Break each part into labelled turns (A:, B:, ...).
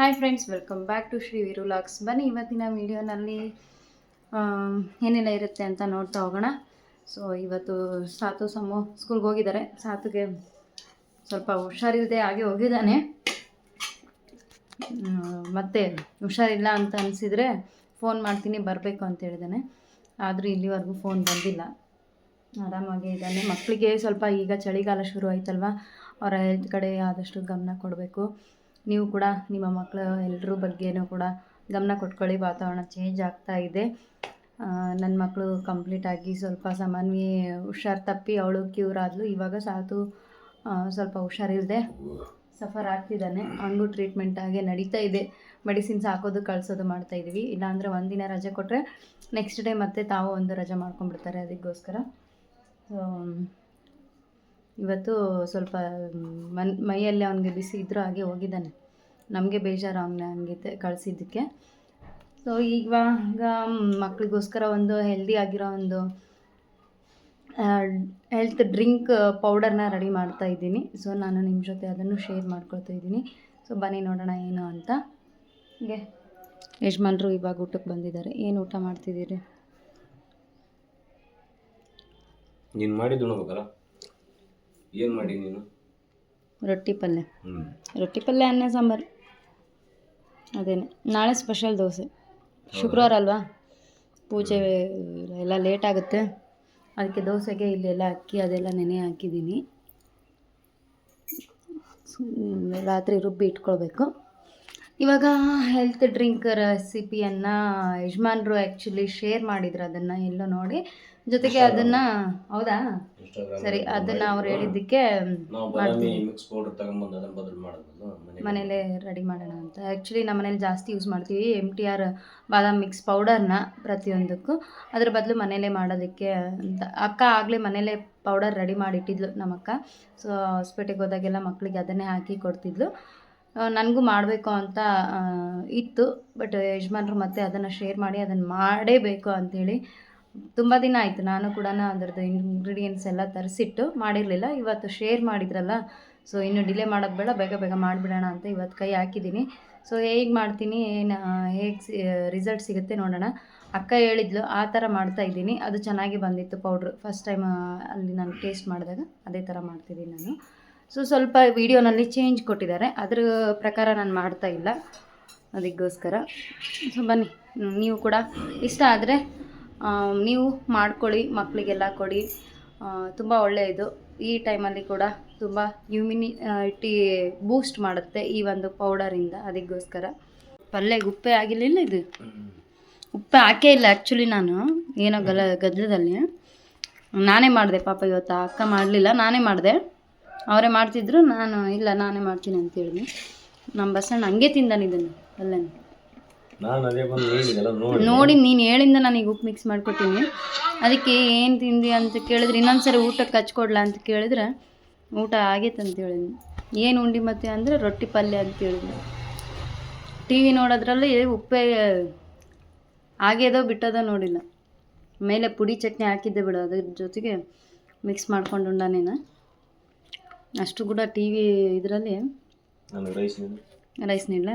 A: Hi friends welcome back to Shri ವಿರುಲಾಕ್ಸ್ ಬನ್ನಿ, ಇವತ್ತಿನ ವಿಡಿಯೋನಲ್ಲಿ ಏನೆಲ್ಲ ಇರುತ್ತೆ ಅಂತ ನೋಡ್ತಾ ಹೋಗೋಣ. ಸೊ ಇವತ್ತು ಸಾತು ಸಮು ಸ್ಕೂಲ್ಗೆ ಹೋಗಿದ್ದಾರೆ. ಸಾತುಗೆ ಸ್ವಲ್ಪ ಹುಷಾರಿಲ್ಲದೆ ಹಾಗೆ ಹೋಗಿದ್ದಾನೆ. ಮತ್ತು ಹುಷಾರಿಲ್ಲ ಅಂತ ಅನಿಸಿದರೆ ಫೋನ್ ಮಾಡ್ತೀನಿ, ಬರಬೇಕು ಅಂತ ಹೇಳಿದ್ದಾನೆ ಆದರೂ ಇಲ್ಲಿವರೆಗೂ ಫೋನ್ ಬಂದಿಲ್ಲ. ಆರಾಮಾಗಿ ಇದ್ದಾನೆ. ಮಕ್ಕಳಿಗೆ ಸ್ವಲ್ಪ ಈಗ ಚಳಿಗಾಲ ಶುರು ಆಯ್ತಲ್ವ? ಅವರ ಹೆಲ್ತ್ ಕಡೆ ಆದಷ್ಟು ಗಮನ ಕೊಡಬೇಕು. ನೀವು ಕೂಡ ನಿಮ್ಮ ಮಕ್ಕಳು ಎಲ್ಲರ ಬಗ್ಗೆನೂ ಕೂಡ ಗಮನ ಕೊಟ್ಕೊಳ್ಳಿ. ವಾತಾವರಣ ಚೇಂಜ್ ಆಗ್ತಾ ಇದೆ. ನನ್ನ ಮಕ್ಕಳು ಕಂಪ್ಲೀಟಾಗಿ ಸ್ವಲ್ಪ ಸಾಮಾನ್ಯ ಹುಷಾರು ತಪ್ಪಿ ಅವಳು ಕ್ಯೂರ್ ಆದಳು ಇವಾಗ ಸಾತು ಸ್ವಲ್ಪ ಹುಷಾರಿಲ್ಲದೆ ಸಫರ್ ಆಗ್ತಿದ್ದಾನೆ. ಹಂಗೂ ಟ್ರೀಟ್ಮೆಂಟ್ ಹಾಗೆ ನಡೀತಾ ಇದೆ. ಮೆಡಿಸಿನ್ಸ್ ಹಾಕೋದು, ಕಳಿಸೋದು ಮಾಡ್ತಾ ಇದ್ದೀವಿ ಇಲ್ಲಾಂದರೆ ಒಂದಿನ ರಜೆ ಕೊಟ್ಟರೆ ನೆಕ್ಸ್ಟ್ ಡೇ ಮತ್ತೆ ತಾವು ಒಂದು ರಜೆ ಮಾಡ್ಕೊಂಡ್ಬಿಡ್ತಾರೆ ಅದಕ್ಕೋಸ್ಕರ. ಸೊ ಇವತ್ತು ಸ್ವಲ್ಪ, ಮನ್, ಮೈಯಲ್ಲಿ ಅವನಿಗೆ ಬಿಸಿ ಇದ್ದರೂ ಹಾಗೆ ಹೋಗಿದ್ದಾನೆ. ನಮಗೆ ಬೇಜಾರು ಅವನ ಹಂಗೆ ಕಳಿಸಿದ್ದಕ್ಕೆ. ಸೊ ಇವಾಗ ಮಕ್ಕಳಿಗೋಸ್ಕರ ಒಂದು ಹೆಲ್ದಿ ಆಗಿರೋ ಒಂದು ಹೆಲ್ತ್ ಡ್ರಿಂಕ್ ಪೌಡರ್ನ ರೆಡಿ ಮಾಡ್ತಾ ಇದ್ದೀನಿ. ಸೊ ನಾನು ನಿಮ್ಮ ಜೊತೆ ಅದನ್ನು ಶೇರ್ ಮಾಡ್ಕೊಳ್ತಾ ಇದ್ದೀನಿ. ಸೊ ಬನ್ನಿ ನೋಡೋಣ ಏನು ಅಂತ. ಹೀಗೆ. ಯಜಮಾನ್ರು ಇವಾಗ ಊಟಕ್ಕೆ ಬಂದಿದ್ದಾರೆ. ಏನು ಊಟ ಮಾಡ್ತಿದ್ದೀರಿ?
B: ನೀನು ಮಾಡಿದ್ದು ಉಣ್ಬೇಕಲ್ಲ? ಏನು ಮಾಡಿ ನೀನು?
A: ರೊಟ್ಟಿ ಪಲ್ಯ.
B: ಹ್ಞೂ
A: ರೊಟ್ಟಿ ಪಲ್ಯ ಅನ್ನ ಸಾಂಬಾರು. ಅದೇನೆ. ನಾಳೆ ಸ್ಪೆಷಲ್ ದೋಸೆ. ಶುಕ್ರವಾರ ಅಲ್ವಾ? ಪೂಜೆ ಎಲ್ಲ ಲೇಟ್ ಆಗುತ್ತೆ. ಅದಕ್ಕೆ ದೋಸೆಗೆ ಇಲ್ಲೆಲ್ಲ ಅಕ್ಕಿ ಅದೆಲ್ಲ ನೆನೆ ಹಾಕಿದ್ದೀನಿ. ರಾತ್ರಿ ರುಬ್ಬಿ ಇಟ್ಕೊಳ್ಬೇಕು. ಇವಾಗ ಹೆಲ್ತ್ ಡ್ರಿಂಕ್ ರೆಸಿಪಿಯನ್ನು ಯಜಮಾನ್ರು ಆ್ಯಕ್ಚುಲಿ ಶೇರ್ ಮಾಡಿದ್ರು ಅದನ್ನು ಎಲ್ಲೋ ನೋಡಿ. ಜೊತೆಗೆ ಅದನ್ನ ಹೌದಾ? ಸರಿ ಅದನ್ನ ಅವ್ರು ಹೇಳಿದ್ದಕ್ಕೆ ಮನೇಲೆ. ರೆಡಿ ಮಾಡೋಣ ಅಂತ. ಆ್ಯಕ್ಚುಲಿ ನಮ್ಮ ಮನೇಲಿ ಜಾಸ್ತಿ ಯೂಸ್ ಮಾಡ್ತೀವಿ ಎಂ ಟಿ ಆರ್ ಬಾದಾಮ್ ಮಿಕ್ಸ್ ಪೌಡರ್ನ ಪ್ರತಿಯೊಂದಕ್ಕೂ. ಅದ್ರ ಬದಲು ಮನೇಲೇ ಮಾಡೋದಕ್ಕೆ ಅಂತ. ಅಕ್ಕ ಆಗಲೇ ಮನೇಲೇ ಪೌಡರ್ ರೆಡಿ ಮಾಡಿಟ್ಟಿದ್ಲು ನಮ್ಮಕ್ಕ ಸೊ ಹಾಸ್ಪಿಟಲ್ಗೆ ಹೋದಾಗೆಲ್ಲ ಮಕ್ಕಳಿಗೆ ಅದನ್ನೇ ಹಾಕಿ ಕೊಡ್ತಿದ್ಲು. ನನಗೂ ಮಾಡಬೇಕು ಅಂತ ಇತ್ತು. ಬಟ್ ಯಜಮಾನ್ರು ಮತ್ತೆ ಅದನ್ನು ಶೇರ್ ಮಾಡಿ ಅದನ್ನು ಮಾಡೇಬೇಕು ಅಂಥೇಳಿ ತುಂಬ ದಿನ ಆಯಿತು. ನಾನು ಕೂಡ ಅದರದ್ದು ಇಂಗ್ರೀಡಿಯೆಂಟ್ಸ್ ಎಲ್ಲ ತರಿಸಿಟ್ಟು ಮಾಡಿರಲಿಲ್ಲ. ಇವತ್ತು ಶೇರ್ ಮಾಡಿದ್ರಲ್ಲ ಸೊ ಇನ್ನು ಡಿಲೇ ಮಾಡೋದು ಬೇಡ, ಬೇಗ ಬೇಗ ಮಾಡಿಬಿಡೋಣ ಅಂತ ಇವತ್ತು ಕೈ ಹಾಕಿದ್ದೀನಿ. ಸೊ ಹೇಗೆ ಮಾಡ್ತೀನಿ, ಏನು ಹೇಗೆ ರಿಸಲ್ಟ್ ಸಿಗುತ್ತೆ ನೋಡೋಣ. ಅಕ್ಕ ಹೇಳಿದ್ಲು, ಆ ಥರ ಮಾಡ್ತಾ ಇದ್ದೀನಿ. ಅದು ಚೆನ್ನಾಗಿ ಬಂದಿತ್ತು ಪೌಡ್ರು ಫಸ್ಟ್ ಟೈಮ್ ಅಲ್ಲಿ ನಾನು ಟೇಸ್ಟ್ ಮಾಡಿದಾಗ ಅದೇ ಥರ ಮಾಡ್ತಿದ್ದೀನಿ ನಾನು. ಸೊ ಸ್ವಲ್ಪ ವೀಡಿಯೋನಲ್ಲಿ ಚೇಂಜ್ ಕೊಟ್ಟಿದ್ದಾರೆ. ಅದ್ರ ಪ್ರಕಾರ ನಾನು ಮಾಡ್ತಾ ಇಲ್ಲ. ಅದಕ್ಕೋಸ್ಕರ. ಸೊ ಬನ್ನಿ, ನೀವು ಕೂಡ. ಇಷ್ಟ ಆದರೆ ನೀವು ಮಾಡ್ಕೊಳ್ಳಿ ಮಕ್ಕಳಿಗೆಲ್ಲ ಕೊಡಿ. ತುಂಬ ಒಳ್ಳೆಯದು. ಈ ಟೈಮಲ್ಲಿ ಕೂಡ ತುಂಬ ಇಮ್ಯುನಿಟಿ ಬೂಸ್ಟ್ ಮಾಡುತ್ತೆ ಈ ಒಂದು ಪೌಡರಿಂದ ಅದಕ್ಕೋಸ್ಕರ. ಪಲ್ಯಗೆ ಉಪ್ಪೆ ಆಗಿರಲಿಲ್ಲ ಇದು? ಉಪ್ಪು ಹಾಕೇ ಇಲ್ಲ ಆ್ಯಕ್ಚುಲಿ ನಾನು. ಏನೋ ಗಲ, ಗದ್ದಲದಲ್ಲಿ. ನಾನೇ ಮಾಡಿದೆ ಪಾಪ ಇವತ್ತು ಅಕ್ಕ ಮಾಡಲಿಲ್ಲ, ನಾನೇ ಮಾಡಿದೆ. ಅವರೇ ಮಾಡ್ತಿದ್ರು, ನಾನು, ಇಲ್ಲ ನಾನೇ ಮಾಡ್ತೀನಿ ಅಂತ ಹೇಳಿದೆ ನಮ್ಮ ಬಸಣ್ಣ ಹಂಗೆ ತಿಂದಾನ ಇದನ್ನು ಅಲ್ಲೇ
B: ನಾನು ಅದೇ ಬಂದು ಹೇಳಿದೆಲ್ಲ ನೋಡಿ.
A: ನೋಡಿ ನೀನು ಹೇಳಿಂದ ನನಗೆ ಉಪ್ಪು ಮಿಕ್ಸ್ ಮಾಡ್ಕೊತೀನಿ. ಅದಕ್ಕೆ ಏನು ತಿಂದಿ ಅಂತ ಕೇಳಿದ್ರೆ ಇನ್ನೊಂದ್ಸರಿ ಊಟಕ್ಕೆ ಹಚ್ಕೊಡ್ಲಾ ಅಂತ ಕೇಳಿದ್ರೆ ಊಟ ಆಗೈತೆ ಅಂತ ಹೇಳಿದ್ನಿ. ಏನು ಉಂಡಿ ಮತ್ತೆ ಅಂದರೆ ರೊಟ್ಟಿ ಪಲ್ಯ ಅಂತ ಹೇಳಿದ್ನಿ ಟಿ ವಿ ನೋಡೋದ್ರಲ್ಲಿ ಉಪ್ಪೇ ಆಗ್ಯದೋ ಬಿಟ್ಟದೋ ನೋಡಿಲ್ಲ. ಮೇಲೆ ಪುಡಿ ಚಟ್ನಿ ಹಾಕಿದ್ದೆ ಬಿಡು ಅದ್ರ ಜೊತೆಗೆ ಮಿಕ್ಸ್ ಮಾಡ್ಕೊಂಡು ನೀನು. ಅಷ್ಟು ಕೂಡ ಟಿ ವಿ ಇದರಲ್ಲಿ
B: ರೈಸ್
A: ನೀಡಲ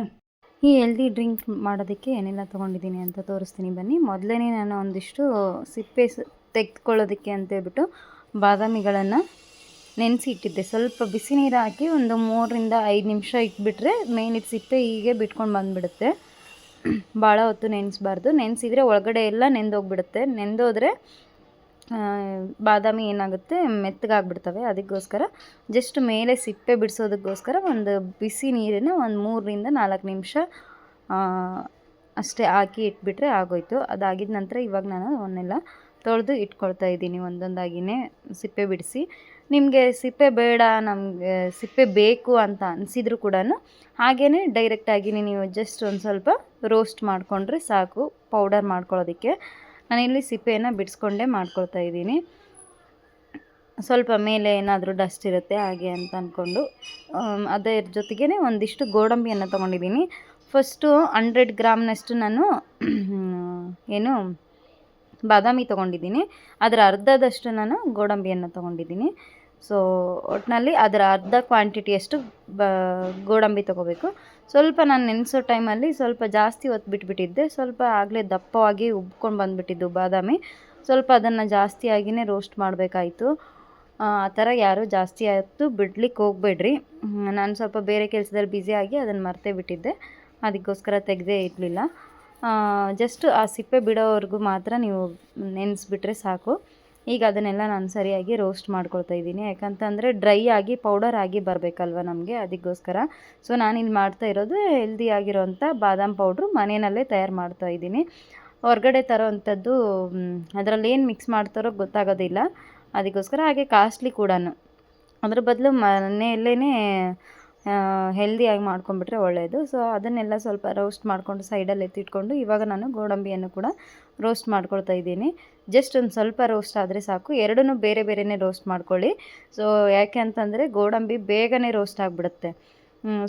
A: ಈ ಹೆಲ್ದಿ ಡ್ರಿಂಕ್ ಮಾಡೋದಕ್ಕೆ ಏನೆಲ್ಲ ತೊಗೊಂಡಿದ್ದೀನಿ ಅಂತ ತೋರಿಸ್ತೀನಿ ಬನ್ನಿ. ಮೊದಲೇ ನಾನು ಒಂದಿಷ್ಟು ಸಿಪ್ಪೆ ತೆಗೆದುಕೊಳ್ಳೋದಕ್ಕೆ ಅಂತೇಳ್ಬಿಟ್ಟು ಬಾದಾಮಿಗಳನ್ನು ನೆನೆಸಿ ಇಟ್ಟಿದ್ದೆ. ಸ್ವಲ್ಪ ಬಿಸಿ ನೀರು ಹಾಕಿ ಒಂದು ಮೂರರಿಂದ ಐದು ನಿಮಿಷ ಇಟ್ಬಿಟ್ರೆ ಮೇನಿದ ಸಿಪ್ಪೆ ಹೀಗೆ ಬಿಟ್ಕೊಂಡು ಬಂದುಬಿಡುತ್ತೆ. ಭಾಳ ಹೊತ್ತು ನೆನೆಸ್ಬಾರ್ದು. ನೆನೆಸಿದ್ರೆ ಒಳಗಡೆ ಎಲ್ಲ ನೆಂದೋಗ್ಬಿಡುತ್ತೆ. ನೆಂದೋದ್ರೆ ಬಾದಾಮಿ ಏನಾಗುತ್ತೆ? ಮೆತ್ತಗಾಗ್ಬಿಡ್ತವೆ. ಅದಕ್ಕೋಸ್ಕರ ಜಸ್ಟ್ ಮೇಲೆ ಸಿಪ್ಪೆ ಬಿಡಿಸೋದಕ್ಕೋಸ್ಕರ ಒಂದು ಬಿಸಿ ನೀರನ್ನು ಒಂದು ಮೂರರಿಂದ ನಾಲ್ಕು ನಿಮಿಷ ಅಷ್ಟೇ ಹಾಕಿ ಇಟ್ಬಿಟ್ರೆ ಆಗೋಯ್ತು. ಅದಾಗಿದ ನಂತರ ಇವಾಗ ನಾನು ಅವನ್ನೆಲ್ಲ ತೊಳೆದು ಇಟ್ಕೊಳ್ತಾ ಇದ್ದೀನಿ. ಒಂದೊಂದಾಗಿನೇ ಸಿಪ್ಪೆ ಬಿಡಿಸಿ. ನಿಮಗೆ ಸಿಪ್ಪೆ ಬೇಡ, ನಮಗೆ ಸಿಪ್ಪೆ ಬೇಕು ಅಂತ ಅನಿಸಿದ್ರು ಕೂಡ ಹಾಗೆಯೇ ಡೈರೆಕ್ಟಾಗಿ ನೀವು ಜಸ್ಟ್ ಒಂದು ಸ್ವಲ್ಪ ರೋಸ್ಟ್ ಮಾಡಿಕೊಂಡ್ರೆ ಸಾಕು ಪೌಡರ್ ಮಾಡ್ಕೊಳ್ಳೋದಕ್ಕೆ. ನಾನಿಲ್ಲಿ ಸಿಪ್ಪೆಯನ್ನು ಬಿಡಿಸ್ಕೊಂಡೇ ಮಾಡ್ಕೊಳ್ತಾ ಇದ್ದೀನಿ. ಸ್ವಲ್ಪ ಮೇಲೆ ಏನಾದರೂ ಡಸ್ಟ್ ಇರುತ್ತೆ, ಹಾಗೆ ಅಂತ ಅಂದ್ಕೊಂಡು ಅದರ ಜೊತೆಗೇ ಒಂದಿಷ್ಟು ಗೋಡಂಬಿಯನ್ನು ತೊಗೊಂಡಿದ್ದೀನಿ. ಫಸ್ಟು ಹಂಡ್ರೆಡ್ ಗ್ರಾಮ್ನಷ್ಟು ನಾನು ಏನು, ಬಾದಾಮಿ ತೊಗೊಂಡಿದ್ದೀನಿ. ಅದರ ಅರ್ಧದಷ್ಟು ನಾನು ಗೋಡಂಬಿಯನ್ನು ತೊಗೊಂಡಿದ್ದೀನಿ. ಸೊ ಒಟ್ಟಿನಲ್ಲಿ ಅದರ ಅರ್ಧ ಕ್ವಾಂಟಿಟಿಯಷ್ಟು ಬ, ಗೋಡಂಬಿ ತೊಗೋಬೇಕು. ಸ್ವಲ್ಪ ನಾನು ನೆನೆಸೋ ಟೈಮಲ್ಲಿ ಸ್ವಲ್ಪ ಜಾಸ್ತಿ ಹೊತ್ತು ಬಿಟ್ಬಿಟ್ಟಿದ್ದೆ. ಸ್ವಲ್ಪ ಆಗಲೇ ದಪ್ಪವಾಗಿ ಉಬ್ಕೊಂಡು ಬಂದುಬಿಟ್ಟಿದ್ದು ಬಾದಾಮಿ. ಸ್ವಲ್ಪ ಅದನ್ನು ಜಾಸ್ತಿಯಾಗಿಯೇ ರೋಸ್ಟ್ ಮಾಡಬೇಕಾಯಿತು. ಆ ಥರ ಯಾರೂ ಜಾಸ್ತಿ ಆಯಿತು ಬಿಡ್ಲಿಕ್ಕೆ ಹೋಗಬೇಡ್ರಿ. ನಾನು ಸ್ವಲ್ಪ ಬೇರೆ ಕೆಲಸದಲ್ಲಿ ಬ್ಯುಸಿಯಾಗಿ ಅದನ್ನು ಮರ್ತೇ ಬಿಟ್ಟಿದ್ದೆ. ಅದಕ್ಕೋಸ್ಕರ ತೆಗೆದೇ ಇರಲಿಲ್ಲ. ಜಸ್ಟ್ ಆ ಸಿಪ್ಪೆ ಬಿಡೋವರೆಗೂ ಮಾತ್ರ ನೀವು ನೆನೆಸ್ಬಿಟ್ರೆ ಸಾಕು. ಈಗ ಅದನ್ನೆಲ್ಲ ನಾನು ಸರಿಯಾಗಿ ರೋಸ್ಟ್ ಮಾಡ್ಕೊಳ್ತಾ ಇದ್ದೀನಿ. ಯಾಕಂತಂದರೆ ಡ್ರೈ ಆಗಿ, ಪೌಡರ್ ಆಗಿ ಬರಬೇಕಲ್ವ ನಮಗೆ ಅದಕ್ಕೋಸ್ಕರ. ಸೊ ನಾನು ಇಲ್ಲಿ ಮಾಡ್ತಾ ಇರೋದು ಹೆಲ್ದಿ ಆಗಿರೋವಂಥ ಬಾದಾಮ್ ಪೌಡ್ರು ಮನೆಯಲ್ಲೇ ತಯಾರು ಮಾಡ್ತಾ ಇದ್ದೀನಿ. ಹೊರಗಡೆ ತರೋವಂಥದ್ದು ಅದರಲ್ಲಿ ಏನು ಮಿಕ್ಸ್ ಮಾಡ್ತಾರೋ ಗೊತ್ತಾಗೋದಿಲ್ಲ. ಅದಕ್ಕೋಸ್ಕರ ಹಾಗೆ ಕಾಸ್ಟ್ಲಿ ಕೂಡ ಅದ್ರ ಬದಲು ಮನೆಯಲ್ಲೇ ಹೆಲ್ದಿಯಾಗಿ ಮಾಡ್ಕೊಂಡ್ಬಿಟ್ರೆ ಒಳ್ಳೆಯದು ಸೊ, ಅದನ್ನೆಲ್ಲ ಸ್ವಲ್ಪ ರೋಸ್ಟ್ ಮಾಡಿಕೊಂಡು ಸೈಡಲ್ಲಿ ಎತ್ತಿಟ್ಕೊಂಡು, ಇವಾಗ ನಾನು ಗೋಡಂಬಿಯನ್ನು ಕೂಡ ರೋಸ್ಟ್ ಮಾಡ್ಕೊಳ್ತಾ ಇದ್ದೀನಿ. ಜಸ್ಟ್ ಒಂದು ಸ್ವಲ್ಪ ರೋಸ್ಟ್ ಆದರೆ ಸಾಕು. ಎರಡನ್ನೂ ಬೇರೆ ಬೇರೆನೇ ರೋಸ್ಟ್ ಮಾಡ್ಕೊಳ್ಳಿ. ಸೊ ಯಾಕೆ ಅಂತಂದರೆ ಗೋಡಂಬಿ ಬೇಗನೆ ರೋಸ್ಟ್ ಆಗಿಬಿಡುತ್ತೆ.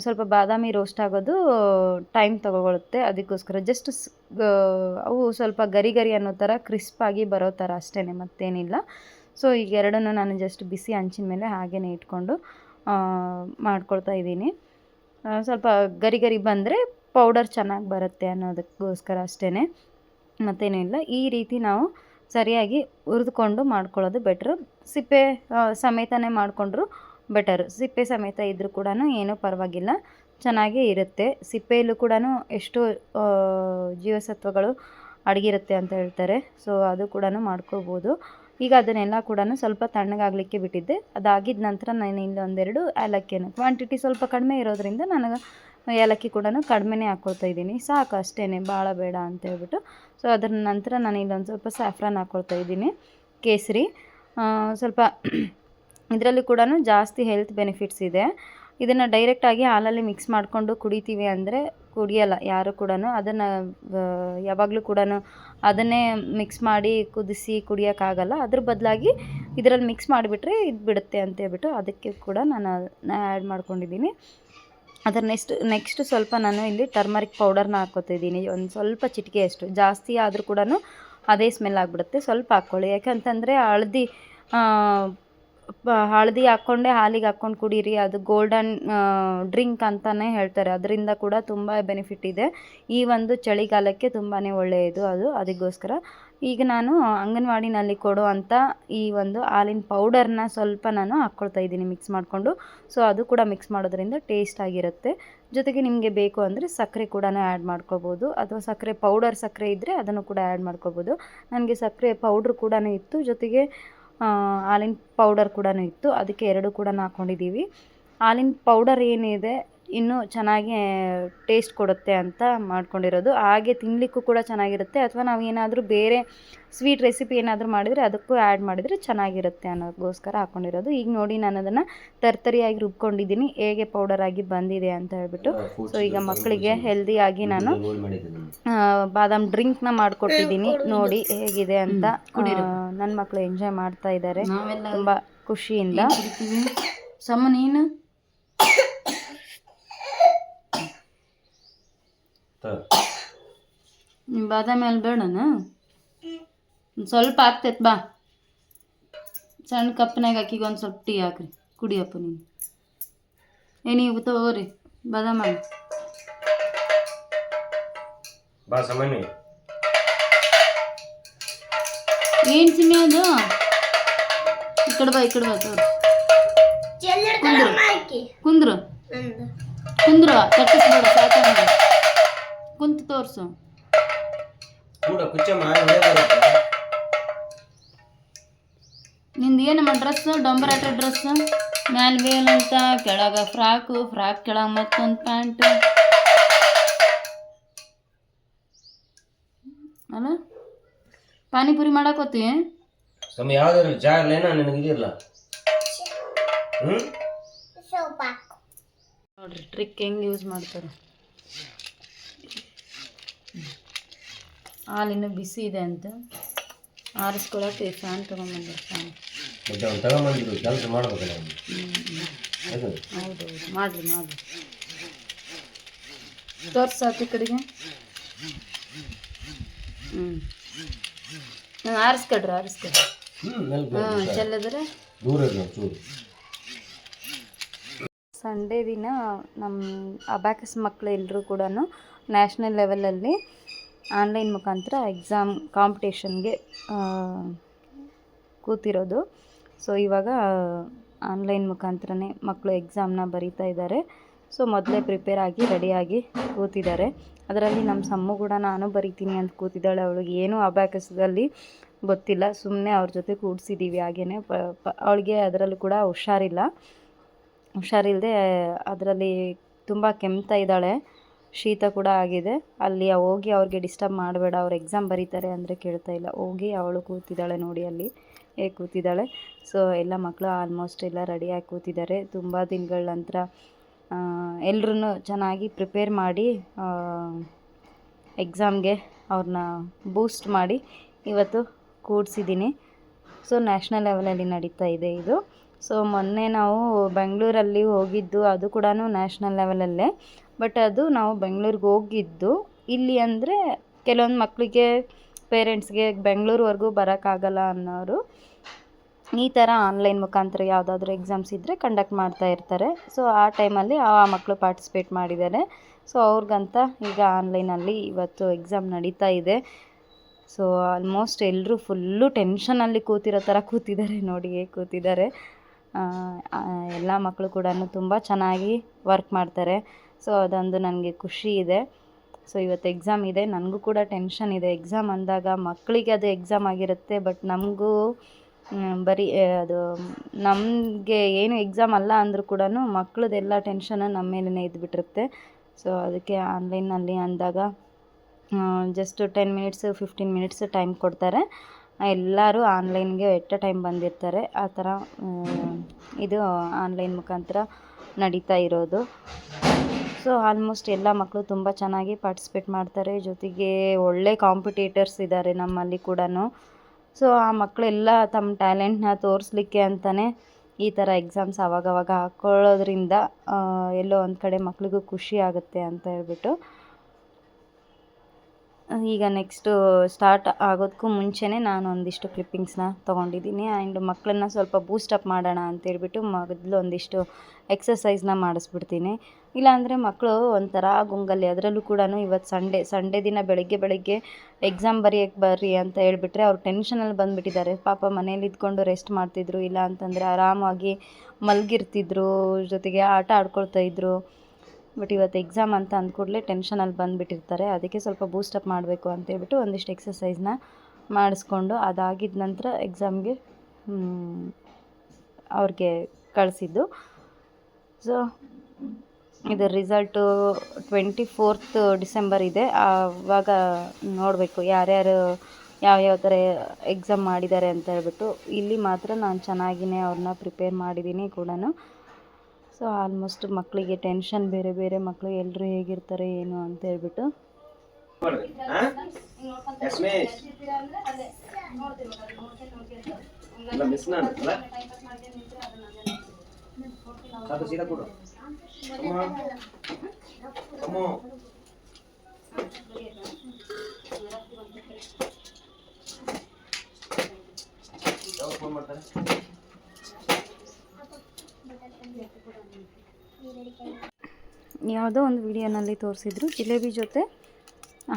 A: ಸ್ವಲ್ಪ ಬಾದಾಮಿ ರೋಸ್ಟ್ ಆಗೋದು ಟೈಮ್ ತಗೊಳ್ಳುತ್ತೆ. ಅದಕ್ಕೋಸ್ಕರ ಜಸ್ಟ್ ಅವು ಸ್ವಲ್ಪ ಗರಿ ಗರಿ ಅನ್ನೋ ಥರ ಕ್ರಿಸ್ಪಾಗಿ ಬರೋ ಥರ ಅಷ್ಟೇ ಮತ್ತೇನಿಲ್ಲ. ಸೊ ಈಗ ಎರಡನ್ನೂ ನಾನು ಜಸ್ಟ್ ಬಿಸಿ ಹಂಚಿನ ಮೇಲೆ ಹಾಗೇ ಇಟ್ಕೊಂಡು ಮಾಡ್ಕೊಳ್ತಾ ಇದ್ದೀನಿ. ಸ್ವಲ್ಪ ಗರಿ ಗರಿ ಬಂದರೆ ಪೌಡರ್ ಚೆನ್ನಾಗಿ ಬರುತ್ತೆ ಅನ್ನೋದಕ್ಕೋಸ್ಕರ ಅಷ್ಟೇ ಮತ್ತೇನೂ ಇಲ್ಲ. ಈ ರೀತಿ ನಾವು ಸರಿಯಾಗಿ ಹುರಿದುಕೊಂಡು ಮಾಡ್ಕೊಳ್ಳೋದು ಬೆಟ್ರು ಸಿಪ್ಪೆ ಸಮೇತನೇ ಮಾಡಿಕೊಂಡ್ರು ಬೆಟರು ಸಿಪ್ಪೆ ಸಮೇತ ಇದ್ದರೂ ಕೂಡ ಏನೂ ಪರವಾಗಿಲ್ಲ. ಚೆನ್ನಾಗೇ ಇರುತ್ತೆ. ಸಿಪ್ಪೆಯಲ್ಲೂ ಕೂಡ ಎಷ್ಟು ಜೀವಸತ್ವಗಳು ಅಡಗಿರುತ್ತೆ ಅಂತ ಹೇಳ್ತಾರೆ. ಸೊ ಅದು ಕೂಡ ಮಾಡ್ಕೋಬೋದು. ಈಗ ಅದನ್ನೆಲ್ಲ ಕೂಡ ಸ್ವಲ್ಪ ತಣ್ಣಗಾಗಲಿಕ್ಕೆ ಬಿಟ್ಟಿದ್ದೆ. ಅದಾಗಿದ ನಂತರ ನಾನು ಇಲ್ಲಿ ಒಂದೆರಡು ಏಲಕ್ಕಿಯನ್ನು ಕ್ವಾಂಟಿಟಿ ಸ್ವಲ್ಪ ಕಡಿಮೆ ಇರೋದರಿಂದ ನನಗೆ ಏಲಕ್ಕಿ ಕೂಡ ಕಡಿಮೆನೇ ಹಾಕ್ಕೊಳ್ತಾ ಇದ್ದೀನಿ. ಸಾಕು ಅಷ್ಟೇ ಭಾಳ ಬೇಡ ಅಂತ ಹೇಳ್ಬಿಟ್ಟು. ಸೊ ಅದರ ನಂತರ ನಾನು ಇಲ್ಲೊಂದು ಸ್ವಲ್ಪ ಸ್ಯಾಫ್ರಾನ್ ಹಾಕ್ಕೊಳ್ತಾ ಇದ್ದೀನಿ, ಕೇಸರಿ. ಸ್ವಲ್ಪ ಇದರಲ್ಲಿ ಕೂಡ ಜಾಸ್ತಿ ಹೆಲ್ತ್ ಬೆನಿಫಿಟ್ಸ್ ಇದೆ. ಇದನ್ನು ಡೈರೆಕ್ಟಾಗಿ ಹಾಲಲ್ಲಿ ಮಿಕ್ಸ್ ಮಾಡಿಕೊಂಡು ಕುಡಿತೀವಿ ಅಂದರೆ ಕುಡಿಯಲ್ಲ, ಯಾರು ಕೂಡ ಅದನ್ನು ಯಾವಾಗಲೂ ಕೂಡ ಅದನ್ನೇ ಮಿಕ್ಸ್ ಮಾಡಿ ಕುದಿಸಿ ಕುಡಿಯೋಕ್ಕಾಗಲ್ಲ ಅದ್ರ ಬದಲಾಗಿ ಇದರಲ್ಲಿ ಮಿಕ್ಸ್ ಮಾಡಿಬಿಟ್ರೆ ಇದು ಬಿಡುತ್ತೆ ಅಂತ ಹೇಳ್ಬಿಟ್ಟು ಅದಕ್ಕೆ ಕೂಡ ನಾನು ಆ್ಯಡ್ ಮಾಡ್ಕೊಂಡಿದ್ದೀನಿ. ಅದರ ನೆಕ್ಸ್ಟ್ ನೆಕ್ಸ್ಟ್ ಸ್ವಲ್ಪ ನಾನು ಇಲ್ಲಿ ಟರ್ಮರಿಕ್ ಪೌಡರ್ನ ಹಾಕೋತಿದ್ದೀನಿ ಒಂದು ಸ್ವಲ್ಪ ಚಿಟಿಕೆಯಷ್ಟು ಜಾಸ್ತಿ ಆದರೂ ಕೂಡ ಅದೇ ಸ್ಮೆಲ್ ಆಗಿಬಿಡುತ್ತೆ. ಸ್ವಲ್ಪ ಹಾಕ್ಕೊಳ್ಳಿ. ಯಾಕಂತಂದರೆ ಹಳದಿ ಹಳದಿ ಹಾಕ್ಕೊಂಡೆ ಹಾಲಿಗೆ ಹಾಕ್ಕೊಂಡು ಕುಡೀರಿ. ಅದು ಗೋಲ್ಡನ್ ಡ್ರಿಂಕ್ ಅಂತಲೇ ಹೇಳ್ತಾರೆ. ಅದರಿಂದ ಕೂಡ ತುಂಬ ಬೆನಿಫಿಟ್ ಇದೆ. ಈ ಒಂದು ಚಳಿಗಾಲಕ್ಕೆ ತುಂಬಾ ಒಳ್ಳೆಯದು. ಅದು ಅದಕ್ಕೋಸ್ಕರ ಈಗ ನಾನು ಅಂಗನವಾಡಿನಲ್ಲಿ ಕೊಡುವಂಥ ಈ ಒಂದು ಹಾಲಿನ ಪೌಡರ್ನ ಸ್ವಲ್ಪ ನಾನು ಹಾಕ್ಕೊಳ್ತಾ ಇದ್ದೀನಿ ಮಿಕ್ಸ್ ಮಾಡಿಕೊಂಡು. ಸೊ ಅದು ಕೂಡ ಮಿಕ್ಸ್ ಮಾಡೋದ್ರಿಂದ ಟೇಸ್ಟ್ ಆಗಿರುತ್ತೆ. ಜೊತೆಗೆ ನಿಮಗೆ ಬೇಕು ಅಂದರೆ ಸಕ್ಕರೆ ಕೂಡ ಆ್ಯಡ್ ಮಾಡ್ಕೋಬೋದು. ಅಥವಾ ಸಕ್ಕರೆ ಪೌಡರ್ ಸಕ್ಕರೆ ಇದ್ದರೆ ಅದನ್ನು ಕೂಡ ಆ್ಯಡ್ ಮಾಡ್ಕೋಬೋದು. ನನಗೆ ಸಕ್ಕರೆ ಪೌಡ್ರ್ ಕೂಡ ಇತ್ತು. ಜೊತೆಗೆ ಹಾಲಿನ ಪೌಡರ್ ಕೂಡ ಇತ್ತು. ಅದಕ್ಕೆ ಎರಡು ಕೂಡ ಹಾಕ್ಕೊಂಡಿದ್ದೀವಿ ಹಾಲಿನ ಪೌಡರ್ ಏನಿದೆ ಇನ್ನೂ ಚೆನ್ನಾಗಿ ಟೇಸ್ಟ್ ಕೊಡುತ್ತೆ ಅಂತ ಮಾಡ್ಕೊಂಡಿರೋದು. ಹಾಗೆ ತಿನ್ನಲಿಕ್ಕೂ ಕೂಡ ಚೆನ್ನಾಗಿರುತ್ತೆ. ಅಥವಾ ನಾವು ಏನಾದರೂ ಬೇರೆ ಸ್ವೀಟ್ ರೆಸಿಪಿ ಏನಾದರೂ ಮಾಡಿದರೆ ಅದಕ್ಕೂ ಆ್ಯಡ್ ಮಾಡಿದರೆ ಚೆನ್ನಾಗಿರುತ್ತೆ ಅನ್ನೋದಕ್ಕೋಸ್ಕರ ಹಾಕ್ಕೊಂಡಿರೋದು ಈಗ ನೋಡಿ ನಾನು ಅದನ್ನು ತರ್ತರಿಯಾಗಿ ರುಬ್ಕೊಂಡಿದ್ದೀನಿ. ಹೇಗೆ ಪೌಡರ್ ಆಗಿ ಬಂದಿದೆ ಅಂತ ಹೇಳ್ಬಿಟ್ಟು. ಸೊ ಈಗ ಮಕ್ಕಳಿಗೆ ಹೆಲ್ದಿಯಾಗಿ ನಾನು ಬಾದಾಮ್ ಡ್ರಿಂಕ್ನ ಮಾಡಿಕೊಟ್ಟಿದ್ದೀನಿ. ನೋಡಿ ಹೇಗಿದೆ ಅಂತ. ನನ್ನ ಮಕ್ಕಳು ಎಂಜಾಯ್ ಮಾಡ್ತಾ ಇದ್ದಾರೆ. ತುಂಬ ಖುಷಿಯಿಂದ.
C: ಸಮ ನೀನು ಬಾದಾಮಿ ಅಲ್ಲಿ ಬೇಡನ? ಸ್ವಲ್ಪ ಆಗ್ತೈತೆ ಬಾ. ಸಣ್ಣ ಕಪ್ನಾಗ ಹಾಕಿಗೆ ಒಂದು ಸ್ವಲ್ಪ ಟೀ ಹಾಕ್ರಿ. ಕುಡಿಯಪ್ಪ ನೀನು. ಏನಿವು ತಗೋರಿ ಬಾದಾಮ
B: ಬಾ ಸಿಮಿ
C: ಏನು ಸಿಮೆ ಅದು? ಈ ಕಡೆ ಬಾ ಈ ಕಡೆ ಬಾ ತಗೋರಿ. ಕುಂದ್ರು. ಕುಂದ್ರು. ಕುಂದ್ರು ಕಟ್ಟಿಸ್ಬೇಡ ಸಾಕಾಗ ಕುಂತು ತೋರ್ಸು.
B: ಕೂಡ ಕುಚ್ಚಮ್ಮ
C: ನಿಂದು ಏನಮ್ಮ ಡ್ರೆಸ್ ಡೊಂಬರಾಟ ಡ್ರೆಸ್ ಮ್ಯಾಲ್ ವೇಲ್ ಅಂತ ಕೆಳಗ ಫ್ರಾಕು ಫ್ರಾಕ್ ಕೆಳಗೆ ಮತ್ತೊಂದು ಪ್ಯಾಂಟ್. ಅಲ್ಲ? ಪಾನಿಪುರಿ ಮಾಡಾಕೋತಿ
B: ತಮ್ಮ ಯಾವ್ದಾದ್ರು ಚಾ ನಿನಗೆ ನಿನಗಿದಿರಲ್ಲ ಹ್ಮ್?
C: ನೋಡ್ರಿ ಟ್ರಿಕ್ ಹೆಂಗ್ ಯೂಸ್ ಮಾಡ್ತಾರೆ. ಹಾಲಿನ ಬಿಸಿ ಇದೆ ಅಂತ ಆರಿಸ್ಕೊಳಕ್ಕೆ ಫ್ಯಾನ್ ತೊಗೊಂಬಂದ್ರೆ ಫ್ಯಾನ್
B: ತಗೊಂಬಂದಿರು ಕೆಲಸ ಮಾಡ್ಬೇಕಲ್ಲ ಹೌದು
C: ಹೌದೌದು ಮಾಡಲಿ ಮಾಡಲಿ. ತೋರ್ಸಾತಿ ಕಡೆಗೆ. ಹ್ಞೂ ಆರಿಸ್ಕೊಡ್ರಿ ಆರಿಸ್ಕೊಡ್ರಿ.
B: ಹ್ಮ್ ನೆಲ್ಕ್
C: ಹಾಂ ಚೆಲ್ಲಿದ್ರೆ?
B: ದೂರ
A: ಸಂಡೇ ದಿನ ನಮ್ಮ ಅಬ್ಯಾಕಸ್ ಮಕ್ಕಳು ಎಲ್ಲರೂ ಕೂಡ ನ್ಯಾಷನಲ್ ಲೆವೆಲಲ್ಲಿ ಆನ್ಲೈನ್ ಮುಖಾಂತರ ಎಕ್ಸಾಮ್ ಕಾಂಪಿಟೇಷನ್ಗೆ ಕೂತಿರೋದು. ಸೊ, ಇವಾಗ ಆನ್ಲೈನ್ ಮುಖಾಂತರನೇ ಮಕ್ಕಳು ಎಕ್ಸಾಮ್ನ ಬರೀತಾ ಇದ್ದಾರೆ. ಸೊ, ಮೊದಲೇ ಪ್ರಿಪೇರ್ ಆಗಿ ರೆಡಿಯಾಗಿ ಕೂತಿದ್ದಾರೆ. ಅದರಲ್ಲಿ ನಮ್ಮ ಸಮ್ಮು ಕೂಡ ನಾನು ಬರಿತೀನಿ ಅಂತ ಕೂತಿದ್ದಾಳೆ. ಅವಳಿಗೆ ಏನೂ ಅಬ್ಯಾಕಸದಲ್ಲಿ ಗೊತ್ತಿಲ್ಲ. ಸುಮ್ಮನೆ ಅವ್ರ ಜೊತೆ ಕೂಡಿಸಿದ್ದೀವಿ ಹಾಗೇ ಅವಳಿಗೆ ಅದರಲ್ಲೂ ಕೂಡ ಹುಷಾರಿಲ್ಲ. ಹುಷಾರಿಲ್ಲದೆ ಅದರಲ್ಲಿ ತುಂಬ ಕೆಮ್ತಾ ಇದ್ದಾಳೆ. ಶೀತ ಕೂಡ ಆಗಿದೆ. ಅಲ್ಲಿ ಹೋಗಿ ಅವ್ರಿಗೆ ಡಿಸ್ಟರ್ಬ್ ಮಾಡಬೇಡ, ಅವ್ರು ಎಕ್ಸಾಮ್ ಬರೀತಾರೆ ಅಂದರೆ ಕೇಳ್ತಾ ಇಲ್ಲ. ಹೋಗಿ ಅವಳು ಕೂತಿದ್ದಾಳೆ ನೋಡಿ ಅಲ್ಲಿ ಹೇಗೆ ಕೂತಿದ್ದಾಳೆ. ಸೊ ಎಲ್ಲ ಮಕ್ಕಳು ಆಲ್ಮೋಸ್ಟ್ ಎಲ್ಲ ರೆಡಿಯಾಗಿ ಕೂತಿದ್ದಾರೆ. ತುಂಬ ದಿನಗಳ ನಂತರ ಎಲ್ಲರೂ ಚೆನ್ನಾಗಿ ಪ್ರಿಪೇರ್ ಮಾಡಿ ಎಕ್ಸಾಮ್ಗೆ ಅವ್ರನ್ನ ಬೂಸ್ಟ್ ಮಾಡಿ ಇವತ್ತು ಕೂಡ್ಸಿದ್ದೀನಿ. ಸೊ ನ್ಯಾಷನಲ್ ಲೆವೆಲಲ್ಲಿ ನಡೀತಾ ಇದೆ ಇದು. ಸೊ ಮೊನ್ನೆ ನಾವು ಬೆಂಗಳೂರಲ್ಲಿ ಹೋಗಿದ್ದು, ಅದು ಕೂಡ ನ್ಯಾಷನಲ್ ಲೆವೆಲಲ್ಲೇ ಬಟ್ ಅದು ನಾವು ಬೆಂಗಳೂರಿಗೆ ಹೋಗಿದ್ದು. ಇಲ್ಲಿ ಅಂದರೆ ಕೆಲವೊಂದು ಮಕ್ಕಳಿಗೆ ಪೇರೆಂಟ್ಸ್ಗೆ ಬೆಂಗಳೂರುವರೆಗೂ ಬರೋಕ್ಕಾಗಲ್ಲ ಅನ್ನೋರು ಈ ಥರ ಆನ್ಲೈನ್ ಮುಖಾಂತರ ಯಾವುದಾದ್ರೂ ಎಕ್ಸಾಮ್ಸ್ ಇದ್ದರೆ ಕಂಡಕ್ಟ್ ಮಾಡ್ತಾ ಇರ್ತಾರೆ. ಸೊ ಆ ಟೈಮಲ್ಲಿ ಆ ಮಕ್ಕಳು ಪಾರ್ಟಿಸಿಪೇಟ್ ಮಾಡಿದ್ದಾರೆ. ಸೊ ಅವ್ರಿಗಂತ ಈಗ ಆನ್ಲೈನಲ್ಲಿ ಇವತ್ತು ಎಕ್ಸಾಮ್ ನಡೀತಾ ಇದೆ. ಸೊ ಆಲ್ಮೋಸ್ಟ್ ಎಲ್ಲರೂ ಫುಲ್ಲು ಟೆನ್ಷನಲ್ಲಿ ಕೂತಿರೋ ಥರ ಕೂತಿದ್ದಾರೆ. ನೋಡಿ ಕೂತಿದ್ದಾರೆ. ಎಲ್ಲ ಮಕ್ಕಳು ಕೂಡ ತುಂಬ ಚೆನ್ನಾಗಿ ವರ್ಕ್ ಮಾಡ್ತಾರೆ. ಸೊ ಅದೊಂದು ನನಗೆ ಖುಷಿ ಇದೆ. ಸೊ ಇವತ್ತು ಎಕ್ಸಾಮ್ ಇದೆ. ನನಗೂ ಕೂಡ ಟೆನ್ಷನ್ ಇದೆ. ಎಕ್ಸಾಮ್ ಅಂದಾಗ ಮಕ್ಕಳಿಗೆ ಅದು ಎಕ್ಸಾಮ್ ಆಗಿರುತ್ತೆ ಬಟ್ ನಮಗೂ ಬರೀ ಅದು, ನಮಗೆ ಏನು ಎಕ್ಸಾಮ್ ಅಲ್ಲ ಅಂದರೂ ಕೂಡ ಮಕ್ಕಳದೆಲ್ಲ ಟೆನ್ಷನ್ ನಮ್ಮ ಮೇಲೇ ಇದ್ಬಿಟ್ಟಿರುತ್ತೆ. ಸೊ ಅದಕ್ಕೆ ಆನ್ಲೈನಲ್ಲಿ ಅಂದಾಗ just ten minutes fifteen minutes time ಕೊಡ್ತಾರೆ. ಎಲ್ಲರೂ ಆನ್ಲೈನ್ಗೆ ಎಟ್ ಟೈಮ್ ಬಂದಿರ್ತಾರೆ. ಆ ಥರ ಇದು ಆನ್ಲೈನ್ ಮುಖಾಂತರ ನಡೀತಾ ಇರೋದು. ಸೊ, ಆಲ್ಮೋಸ್ಟ್ ಎಲ್ಲ ಮಕ್ಕಳು ತುಂಬ ಚೆನ್ನಾಗಿ ಪಾರ್ಟಿಸಿಪೇಟ್ ಮಾಡ್ತಾರೆ. ಜೊತೆಗೆ ಒಳ್ಳೆ ಕಾಂಪಿಟೇಟರ್ಸ್ ಇದ್ದಾರೆ ನಮ್ಮಲ್ಲಿ ಕೂಡ ಸೊ, ಆ ಮಕ್ಕಳೆಲ್ಲ ತಮ್ಮ ಟ್ಯಾಲೆಂಟ್ನ ತೋರಿಸ್ಲಿಕ್ಕೆ ಅಂತಲೇ ಈ ಥರ ಎಕ್ಸಾಮ್ಸ್ ಆವಾಗವಾಗ ಹಾಕ್ಕೊಳ್ಳೋದ್ರಿಂದ ಎಲ್ಲೋ ಒಂದು ಕಡೆ ಮಕ್ಕಳಿಗೂ ಖುಷಿ ಆಗುತ್ತೆ ಅಂತ ಹೇಳ್ಬಿಟ್ಟು. ಈಗ ನೆಕ್ಸ್ಟು ಸ್ಟಾರ್ಟ್ ಆಗೋದಕ್ಕೂ ಮುಂಚೆನೇ ನಾನು ಒಂದಿಷ್ಟು ಕ್ಲಿಪ್ಪಿಂಗ್ಸ್ನ ತೊಗೊಂಡಿದ್ದೀನಿ. ಆ್ಯಂಡ್ ಮಕ್ಕಳನ್ನ ಸ್ವಲ್ಪ ಬೂಸ್ಟಪ್ ಮಾಡೋಣ ಅಂತೇಳ್ಬಿಟ್ಟು ಮೊದಲು ಒಂದಿಷ್ಟು ಎಕ್ಸಸೈಸ್ನ ಮಾಡಿಸ್ಬಿಡ್ತೀನಿ. ಇಲ್ಲಾಂದರೆ ಮಕ್ಕಳು ಒಂಥರ ಗುಂಗಲ್ಲಿ, ಅದರಲ್ಲೂ ಕೂಡ ಇವತ್ತು ಸಂಡೇ ಸಂಡೇ ದಿನ ಬೆಳಗ್ಗೆ ಬೆಳಗ್ಗೆ ಎಕ್ಸಾಮ್ ಬರೆಯೋಕ್ಕೆ ಬರ್ರಿ ಅಂತ ಹೇಳ್ಬಿಟ್ರೆ ಅವ್ರು ಟೆನ್ಷನಲ್ಲಿ ಬಂದುಬಿಟ್ಟಿದ್ದಾರೆ. ಪಾಪ ಮನೇಲಿ ಇದ್ಕೊಂಡು ರೆಸ್ಟ್ ಮಾಡ್ತಿದ್ರು ಇಲ್ಲ ಅಂತಂದರೆ ಆರಾಮಾಗಿ ಮಲಗಿರ್ತಿದ್ರು, ಜೊತೆಗೆ ಆಟ ಆಡ್ಕೊಳ್ತಾ ಇದ್ರು. ಬಟ್ ಇವತ್ತು ಎಕ್ಸಾಮ್ ಅಂತ ಅಂದ ಕೂಡಲೇ ಟೆನ್ಷನಲ್ಲಿ ಬಂದುಬಿಟ್ಟಿರ್ತಾರೆ. ಅದಕ್ಕೆ ಸ್ವಲ್ಪ ಬೂಸ್ಟಪ್ ಮಾಡಬೇಕು ಅಂತೇಳ್ಬಿಟ್ಟು ಒಂದಿಷ್ಟು ಎಕ್ಸಸೈಸ್ನ ಮಾಡಿಸ್ಕೊಂಡು ಅದಾಗಿದ ನಂತರ ಎಕ್ಸಾಮ್ಗೆ ಅವ್ರಿಗೆ ಕಳಿಸಿದ್ದು. ಸೊ ಇದು ರಿಸಲ್ಟು ಟ್ವೆಂಟಿ ಫೋರ್ತ್ ಡಿಸೆಂಬರ್ ಇದೆ. ಆವಾಗ ನೋಡಬೇಕು ಯಾರ್ಯಾರು ಯಾವ್ಯಾವ ಥರ ಎಕ್ಸಾಮ್ ಮಾಡಿದ್ದಾರೆ ಅಂತ ಹೇಳ್ಬಿಟ್ಟು. ಇಲ್ಲಿ ಮಾತ್ರ ನಾನು ಚೆನ್ನಾಗಿಯೇ ಅವ್ರನ್ನ ಪ್ರಿಪೇರ್ ಮಾಡಿದ್ದೀನಿ ಕೂಡ ಸೊ ಆಲ್ಮೋಸ್ಟ್ ಮಕ್ಕಳಿಗೆ ಟೆನ್ಷನ್ ಬೇರೆ ಬೇರೆ ಮಕ್ಕಳು ಎಲ್ಲರೂ ಹೇಗಿರ್ತಾರೆ ಏನು ಅಂತ ಹೇಳ್ಬಿಟ್ಟು.
B: ಮಾಡ್ತಾರೆ?
A: ಯಾವುದೋ ಒಂದು ವಿಡಿಯೋನಲ್ಲಿ ತೋರಿಸಿದ್ರು. ಜಿಲೇಬಿ ಜೊತೆ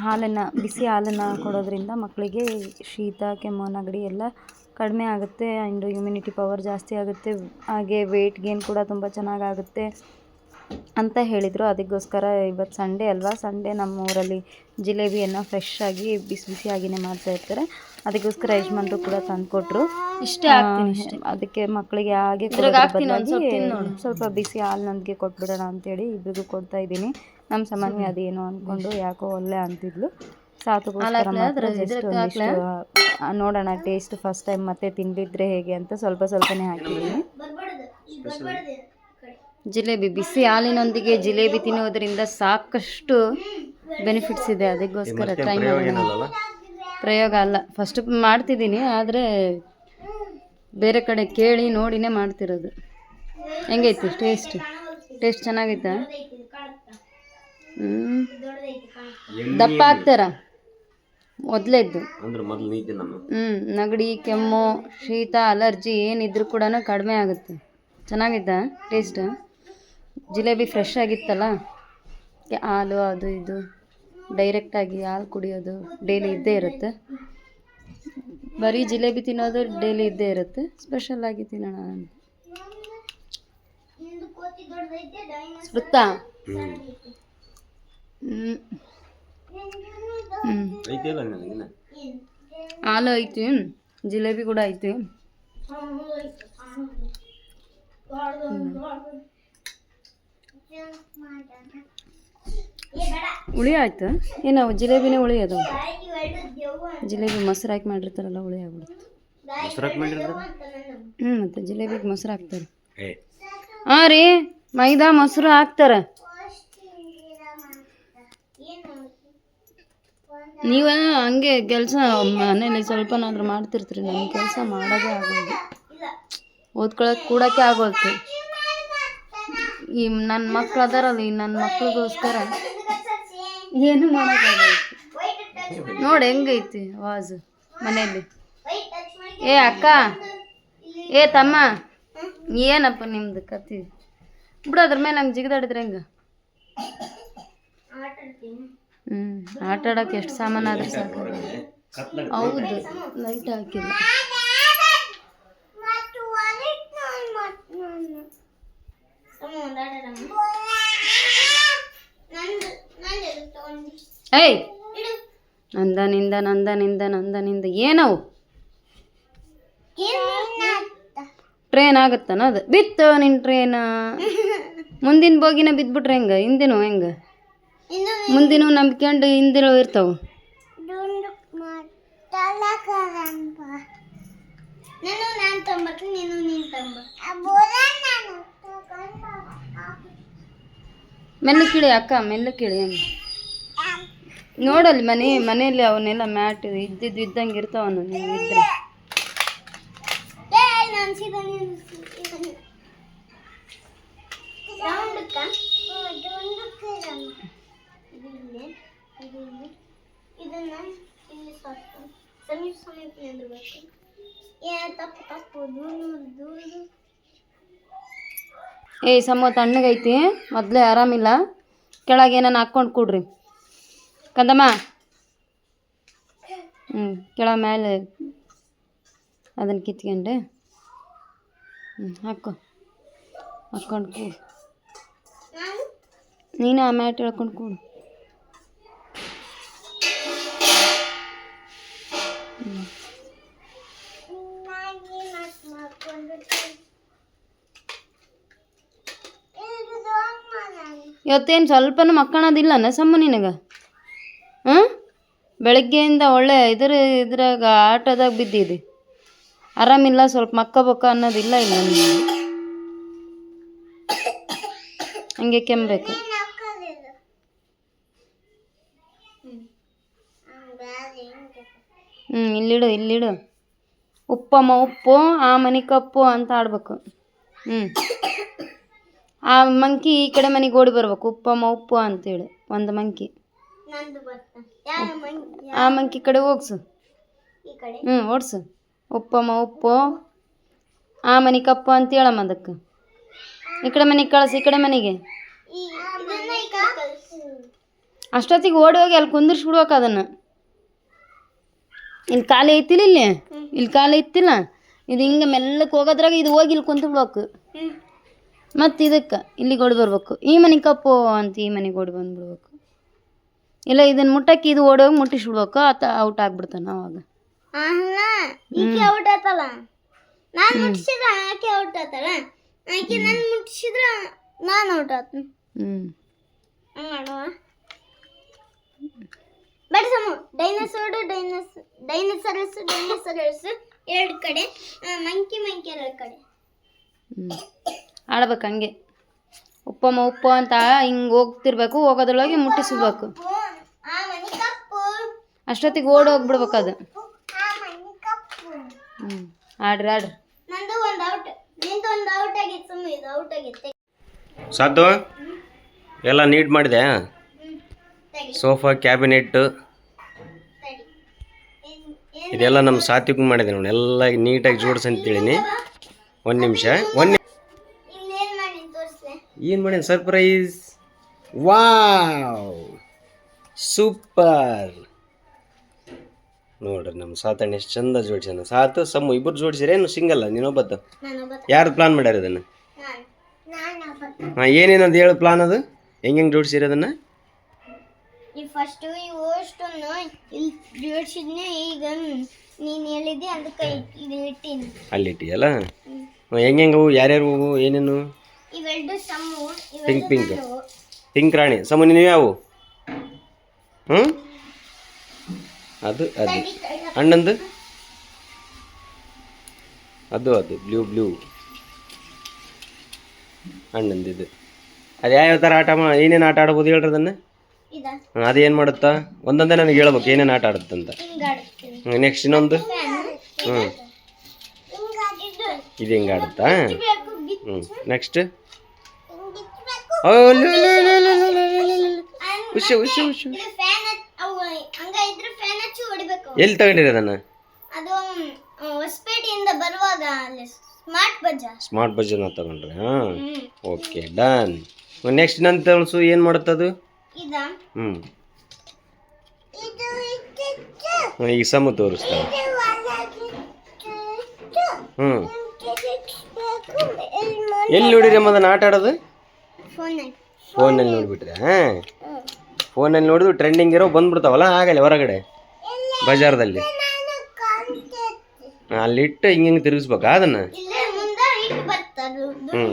A: ಹಾಲನ್ನು, ಬಿಸಿ ಹಾಲನ್ನು ಕೊಡೋದ್ರಿಂದ ಮಕ್ಕಳಿಗೆ ಶೀತ, ಕೆಮ್ಮು, ನೆಗಡಿ ಎಲ್ಲ ಕಡಿಮೆ ಆಗುತ್ತೆ ಆ್ಯಂಡ್ ಇಮ್ಯುನಿಟಿ ಪವರ್ ಜಾಸ್ತಿ ಆಗುತ್ತೆ. ಹಾಗೆ ವೆಯ್ಟ್ ಗೇನ್ ಕೂಡ ತುಂಬ ಚೆನ್ನಾಗಾಗುತ್ತೆ ಅಂತ ಹೇಳಿದರು. ಅದಕ್ಕೋಸ್ಕರ ಇವತ್ತು ಸಂಡೇ ಅಲ್ವಾ? ಸಂಡೇ ನಮ್ಮ ಊರಲ್ಲಿ ಜಿಲೇಬಿಯನ್ನು ಫ್ರೆಶ್ ಆಗಿ ಬಿಸಿ ಬಿಸಿಯಾಗಿಯೇ ಮಾಡ್ತಾ ಇರ್ತಾರೆ. ಅದಕ್ಕೋಸ್ಕರ ಯಜಮಾನ್ರು ಕೂಡ ತಂದ್ಕೊಟ್ರು.
C: ಇಷ್ಟೇ
A: ಅದಕ್ಕೆ ಮಕ್ಕಳಿಗೆ ಹಾಗೆ
C: ಸ್ವಲ್ಪ
A: ಬಿಸಿ ಹಾಲು ನನಗೆ ಕೊಟ್ಬಿಡೋಣ ಅಂತೇಳಿ ಇಬ್ಬರಿಗೂ ಕೊಡ್ತಾ ಇದ್ದೀನಿ. ನಮ್ಮ ಸಾಮಾನ್ಯ ಅದೇನೋ ಅಂದ್ಕೊಂಡು ಯಾಕೋ ಒಳ್ಳೆ ಅಂತಿದ್ಲು. ಆ, ನೋಡೋಣ ಟೇಸ್ಟ್ ಫಸ್ಟ್ ಟೈಮ್ ಮತ್ತೆ ತಿಂದಿದ್ರೆ ಹೇಗೆ ಅಂತ ಸ್ವಲ್ಪ ಸ್ವಲ್ಪನೇ ಹಾಕಿದ್ದೀನಿ. ಜಿಲೇಬಿ ಬಿಸಿ ಹಾಲಿನೊಂದಿಗೆ ಜಿಲೇಬಿ ತಿನ್ನುವುದರಿಂದ ಸಾಕಷ್ಟು ಬೆನಿಫಿಟ್ಸ್ ಇದೆ. ಅದಕ್ಕೋಸ್ಕರ ಟ್ರೈ ಮಾಡೋಣ. ಪ್ರಯೋಗ ಅಲ್ಲ. ಫಸ್ಟ್ ಮಾಡ್ತಿದ್ದೀನಿ ಆದರೆ ಬೇರೆ ಕಡೆ ಕೇಳಿ ನೋಡಿನೇ ಮಾಡ್ತಿರೋದು. ಹೆಂಗೈತಿ? ಟೇಸ್ಟ್ ಟೇಸ್ಟ್ ಚೆನ್ನಾಗೈತಾ? ದಪ್ಪ ಆಗ್ತಾರ? ಮೊದಲೇದ್ದು. ಹ್ಞೂ ನಗಡಿ ಕೆಮ್ಮು ಶೀತ ಅಲರ್ಜಿ ಏನಿದ್ರು ಕೂಡ ಕಡಿಮೆ ಆಗುತ್ತೆ. ಚೆನ್ನಾಗಿದ್ದ ಟೇಸ್ಟ್
C: ಜಿಲೇಬಿ ಫ್ರೆಶ್ ಆಗಿತ್ತಲ್ಲ? ಹಾಲು ಅದು ಇದು. ಡೈರೆಕ್ಟಾಗಿ ಹಾಲು ಕುಡಿಯೋದು ಡೈಲಿ ಇದ್ದೇ ಇರುತ್ತೆ. ಬರೀ ಜಿಲೇಬಿ ತಿನ್ನೋದು ಡೈಲಿ ಇದ್ದೇ ಇರುತ್ತೆ. ಸ್ಪೆಷಲ್ ಆಗಿ ತಿನ್ನೋಣ ಸ್ಮೃತ.
D: ಹ್ಞೂ
C: ಹ್ಞೂ ಹ್ಞೂ ಹಾಲು ಐತಿ. ಜಿಲೇಬಿ ಕೂಡ ಐತಿ. ಹುಳಿ ಆಯ್ತು? ಏನು ಜಿಲೇಬಿನೇ ಹುಳಿ ಅದು? ಜಿಲೇಬಿ ಮೊಸರು ಹಾಕಿ ಮಾಡಿರ್ತಾರಲ್ಲ ಹುಳಿ ಆಗ್ಬಿಡುತ್ತೆ.
D: ಮೊಸರು ಹಾಕಿ ಮಾಡಿರೋದು
C: ಹ್ಞೂ ಮತ್ತು ಜಿಲೇಬಿಗೆ ಮೊಸರು ಹಾಕ್ತಾರೆ.
D: ಏ.
C: ಹಾಂ ರೀ ಮೈದಾ ಮೊಸರು ಹಾಕ್ತಾರೆ. ನೀವ ಹಂಗೆ ಕೆಲಸ ಮನೇಲಿ ಸ್ವಲ್ಪನಾದ್ರೂ ಮಾಡ್ತಿರ್ತೀರಿ ನನಗೆ ಕೆಲಸ ಮಾಡೋದೇ ಆಗೋದು. ಓದ್ಕೊಳಕ್ಕೆ ಕೂಡಕ್ಕೆ ಆಗೋದು. ಈ ನನ್ನ ಮಕ್ಳು ಅದಾರಲ್ಲ ಈ ನನ್ನ ಮಕ್ಳಿಗೋಸ್ಕರ ಏನು ಮಾಡೋದು ನೋಡಿ ಹೆಂಗೈತಿ ಆವಾಜ್ ಮನೆಯಲ್ಲಿ. ಏ ಅಕ್ಕ ಏ ತಮ್ಮ ಏನಪ್ಪ ನಿಮ್ದು ಕತಿ ಬಿಡು ಅದ್ರ ಮೇಲೆ ಹಂಗೆ ಜಿಗಿದಾಡಿದ್ರೆ ಹೆಂಗೆ? ಹ್ಞೂ ಆಟ ಆಡೋಕೆ ಎಷ್ಟು ಸಾಮಾನು ಆದ್ರೆ ಸಾಕು. ಹೌದು ಲೈಟ್ ಹಾಕಿಲ್ಲ. ನಂದ ನಿಂದ ನಂದನಿಂದ ನಂದನಿಂದ ನಂದನಿಂದ. ಏನವು? ಟ್ರೈನ್ ಆಗತ್ತನ ಅದು? ಬಿತ್ತು ನಿನ್ನ ಟ್ರೈನ್ ಮುಂದಿನ ಬೋಗಿನ ಬಿದ್ಬಿಟ್ರೆ ಹೆಂಗೆ? ಹಿಂದಿನ ಹೆಂಗೆ? ಮುಂದಿನ ನಂಬ್ಕೊಂಡು ಹಿಂದಿನ ಇರ್ತಾವೆ.
E: ನಾನು ನಾನು ನೀನು ನೀನು ತೊಂಬ
C: ಮೆಲ್ಲ ಕಿಳಿ ಅಕ್ಕ, ಮೆಲ್ಲ ಕಿಳಿ. ನೋಡಲ್ಲಿ ಮನೆ, ಮನೆಯಲ್ಲಿ ಅವನ್ನೆಲ್ಲ ಮ್ಯಾಟ್ ಇದ್ದಿದ್ದು ಇದ್ದಂಗೆ ಇರ್ತಾವನು ನೀವು ಇದ್ರೆ
E: ಏ ನಾನು ಸೀದಾ ನೀನು ರೌಂಡಕ್ಕ ಇದು ಇಲ್ಲಿ ಇದು ಇಲ್ಲಿ ಇದನ್ನ ಇಲ್ಲಿ ಸ್ವಲ್ಪ ಸಮೀಪ ಸಮೀಪ ನಿಂದಿರ್ಬೇಕು ಏ ತಪ್ಪು ತಪ್ಪು ದೂರ ದೂರ
C: ಏಯ್ ಸಮ ತಣ್ಣಗೈತಿ ಮೊದಲೇ ಆರಾಮಿಲ್ಲ. ಕೆಳಗೆ ಏನಾನ ಹಾಕ್ಕೊಂಡು ಕೊಡ್ರಿ. ಕಂದಮ್ಮ. ಹ್ಞೂ ಕೆಳ ಮೇಲೆ ಅದನ್ನು ಕಿತ್ಕೊಂಡೆ. ಹ್ಞೂ ಹಾಕೋ. ಹಾಕ್ಕೊಂಡು ಕೂಡು.
E: ನಾನು
C: ನೀನು ಆ ಮ್ಯಾಟ್ ಹೇಳ್ಕೊಂಡು ಕೂಡು. ಇವತ್ತೇನು ಸ್ವಲ್ಪನೂ ಮಕ್ಕಳದಿಲ್ಲನ ಸಮ್ಮ ನಿನಗೆ? ಹ್ಞೂ? ಬೆಳಗ್ಗೆಯಿಂದ ಒಳ್ಳೆ ಇದ್ರ ಇದ್ರಾಗ ಆಟದಾಗ ಬಿದ್ದಿದೆ ಆರಾಮಿಲ್ಲ, ಸ್ವಲ್ಪ ಮಕ್ಕಬೇಕು ಅನ್ನೋದಿಲ್ಲ ಇಲ್ಲ ನಿಮಗೆ ಹಂಗೆ ಕೆಮ್ಮಬೇಕು ಹ್ಞೂ, ಇಲ್ಲಿಡು ಇಲ್ಲಿಡು. ಉಪ್ಪಮ್ಮ ಉಪ್ಪು, ಆ ಮನೆ ಕಪ್ಪು ಅಂತ ಆಡ್ಬೇಕು ಹ್ಞೂ. ಆ ಮಂಕಿ ಈ ಕಡೆ ಮನೆಗೆ ಓಡಿ ಬರ್ಬೇಕು. ಉಪ್ಪಮ್ಮ ಉಪ್ಪು ಅಂತೇಳಿ. ಒಂದು ಮಂಕಿ ಆ ಮಂಕಿ ಕಡೆ ಹೋಗ್ಸು. ಹ್ಞೂ ಓಡ್ಸು. ಉಪ್ಪಮ್ಮ ಉಪ್ಪು. ಆ ಮನೆ ಕಪ್ಪು ಅಂತ ಹೇಳಮ್ಮ ಅದಕ್ಕೆ. ಈ ಕಡೆ ಮನೆಗೆ ಕಳಿಸಿ ಈ ಕಡೆ ಮನೆಗೆ. ಅಷ್ಟೊತ್ತಿಗೆ ಓಡಿ ಹೋಗಿ ಅಲ್ಲಿ ಕುಂದಿರ್ಸ್ಬಿಡ್ಬೇಕು ಅದನ್ನು. ಇಲ್ಲಿ ಖಾಲಿ ಐತಿಲ್ಲ ಇಲ್ಲಿ. ಇಲ್ಲಿ ಖಾಲಿ ಐತಿಲ್ಲ. ಇದು ಹಿಂಗೆ ಮೆಲ್ಲಕ್ಕೆ ಹೋಗೋದ್ರಾಗ ಇದು ಹೋಗಿ ಇಲ್ಲಿ ಕುಂತ್ಬಿಡ್ಬೇಕು. ಮತ್ತು ಇದಕ್ಕೆ ಇಲ್ಲಿಗೆ ಓಡಿ ಬರ್ಬೇಕು. ಈ ಮನೆ ಕಪ್ಪು ಅಂತ ಈ ಮನೆಗೆ ಓಡಿ ಬಂದ್ಬಿಡ್ಬೇಕು. ಇಲ್ಲ ಇದನ್ನು ಮುಟ್ಟಕ್ಕೆ ಇದು ಓಡೋಗಿ ಮುಟ್ಟಿಸ್ಬಿಡ್ಬೇಕು ಆತ ಔಟ್ ಆಗ್ಬಿಡ್ತಾನೆ ಅವಾಗ.
E: ಈಕೆ ಔಟ್ ಆತಲ್ಲ? ನಾನು ಮುಟ್ಟಿಸಿದ್ರೆ ಆಕೆ ಔಟ್ ಆತಲ್ಲ? ಆಕೆ ನಾನು ಮುಟ್ಟಿಸಿದ್ರೆ ನಾನು ಔಟ್ ಆತ್ನ.
C: ಹ್ಞೂ
E: ಮಾಡುವ? ಬಟ್ ಸಮ ಡೈನೋಸಾರ್ ಡೈನೋಸ್ ಡೈನೋಸರಸ್ ಡೈನೋಸರಸ್ ಎರಡು ಕಡೆ ಮಂಕಿ ಮಂಕಿ ಎರಡು ಕಡೆ.
C: ಹ್ಞೂ ಆಡ್ಬೇಕು ಹಂಗೆ. ಉಪ್ಪಮ್ಮ ಉಪ್ಪು ಅಂತ ಹಿಂಗೆ ಹೋಗ್ತಿರ್ಬೇಕು ಹೋಗೋದ್ರೊಳಗೆ ಮುಟ್ಟಿಸ್ಬೇಕು.
E: ಆ ಮನಿ ಕಪ್ಪು
C: ಅಷ್ಟೊತ್ತಿಗೆ ಓಡಿ ಹೋಗ್ಬಿಡ್ಬೇಕು ಅದು.
E: ಆ ಮನಿ ಕಪ್ಪು
C: ಹ್ಞೂ ಆಡ್ರಿ ಆಡ್ರಿ.
E: ನಂದು ಒಂದು ಔಟ್ ನಿಂದು ಒಂದು ಔಟ್ ಆಗಿತ್ತು ಇದು ಔಟ್ ಆಗಿತ್ತೆ.
D: ಸಾಧು ಎಲ್ಲ ನೀಟ್ ಮಾಡಿದೆ. Sofa cabinet. ಇದೆಲ್ಲ ನಮ್ಮ ಸಾತ್ವಿಕ ಮಾಡಿದೆ ನೋಡಿ ಎಲ್ಲ ನೀಟಾಗಿ ಜೋಡಿಸಿ ಅಂತೇಳಿನಿ ಒಂದು ನಿಮಿಷ ಒಂದು ಏನು ಮಾಡ್ಯಾನ? ಸರ್ಪ್ರೈಸ್ ವಾವ್ ಸೂಪರ್ ನೋಡ್ರಿ ನಮ್ಮ ಸಾತಣ್ಣ ಎಷ್ಟು ಚಂದ ಜೋಡಿಸ್ಯಾನ. ಸಾತು ಸಮ್ಮು ಇಬ್ಬರು ಜೋಡಿಸಿರೇನು ಸಿಂಗಲ್ಲ ನೀನೊಬ್ಬತ್ತ
E: ಒಬ್ಬತ್ತು?
D: ಯಾರು ಪ್ಲಾನ್ ಮಾಡ್ಯಾರ ಇದನ್ನು? ಹಾಂ ಏನೇನು ಏನೇನಂತ ಹೇಳು ಪ್ಲಾನ್ ಅದು? ಹೆಂಗೆ ಹೆಂಗೆ ಜೋಡಿಸಿರಿ ಅದನ್ನು?
E: ಫಸ್ಟ್ ಇವು ಅಷ್ಟನ್ನು ಇಲ್ಲಿ ಜೋಡಿಸಿದ್ನೆ ಈಗ ನೀನು ಹೇಳಿದ್ದೆ ಅದಕ್ಕೆ ಇದು ಇಟ್ಟೀನಿ.
D: ಅಲ್ಲಿಟ್ಟಿಯಲ್ಲ ಹೆಂಗೆ ಹೆಂಗೆ ಹೂವು ಯಾರ್ಯಾರು ಹೂವು? ಏನೇನು?
E: ಇವೆರಡು
D: ಪಿಂಕ್ ಪಿಂಕ್. ಪಿಂಕ್ ರಾಣಿ. ಸಮ ನೀವು ಯಾವು? ಹ್ಞೂ ಅದು ಅದು. ಅಣ್ಣಂದು? ಅದು ಅದು. Blue blue. ಅಣ್ಣಂದು ಇದು ಅದು ಯಾವ್ಯಾವ ಥರ ಆಟ ಮಾ ಏನೇನು ಆಟ ಆಡ್ಬೋದು ಹೇಳ್ರಿ ಅದನ್ನು? ಅದೇನು ಮಾಡುತ್ತಾ? ಒಂದೊಂದೇ ನನಗೆ ಹೇಳ್ಬೇಕು ಏನೇನು ಆಟ ಆಡುತ್ತಂತ ನೆಕ್ಸ್ಟ್ ಇನ್ನೊಂದು? ಹ್ಞೂ ಇದು ಹಿಂಗೆ ಆಡುತ್ತಾ? ಹ್ಞೂ ನೆಕ್ಸ್ಟ್ ಹುಷು ಹುಷು. ಎಲ್ಲಿ ತಗೊಂಡಿರಿ ಅದನ್ನು?
E: ಅದು ಹೊಸಪೇಟೆಯಿಂದ ಬರುವಾಗ ಸ್ಮಾರ್ಟ್ ಬಜಾರ್
D: ಸ್ಮಾರ್ಟ್ ಬಜಾರ್ನ ತಗೊಂಡ್ರೆ ಹಾಂ? ಓಕೆ ಡನ್ ನೆಕ್ಸ್ಟ್ ನನ್ನ ತೋರಿಸು ಏನು ಮಾಡುತ್ತದು ಹ್ಞೂ ಈಗ ಸಮ ತೋರಿಸ್ತಾರೆ ಹ್ಞೂ ಎಲ್ಲಿ ನೋಡಿರಿ ಮದನ ಆಟ ಆಡೋದು?
E: ಫೋನ್
D: ಫೋನಲ್ಲಿ ನೋಡಿಬಿಟ್ರೆ ಹಾಂ? ಫೋನಲ್ಲಿ ನೋಡಿದ್ರು ಟ್ರೆಂಡಿಂಗ್ ಇರೋ ಬಂದ್ಬಿಡ್ತಾವಲ್ಲ ಆಗಲ್ಲ ಹೊರಗಡೆ. ಬಜಾರ್ದಲ್ಲಿ. ಅಲ್ಲಿಟ್ಟು ಹಿಂಗೆ ಹಿಂಗೆ ತಿರುಗಿಸ್ಬೇಕಾ ಅದನ್ನು? ಹ್ಞೂ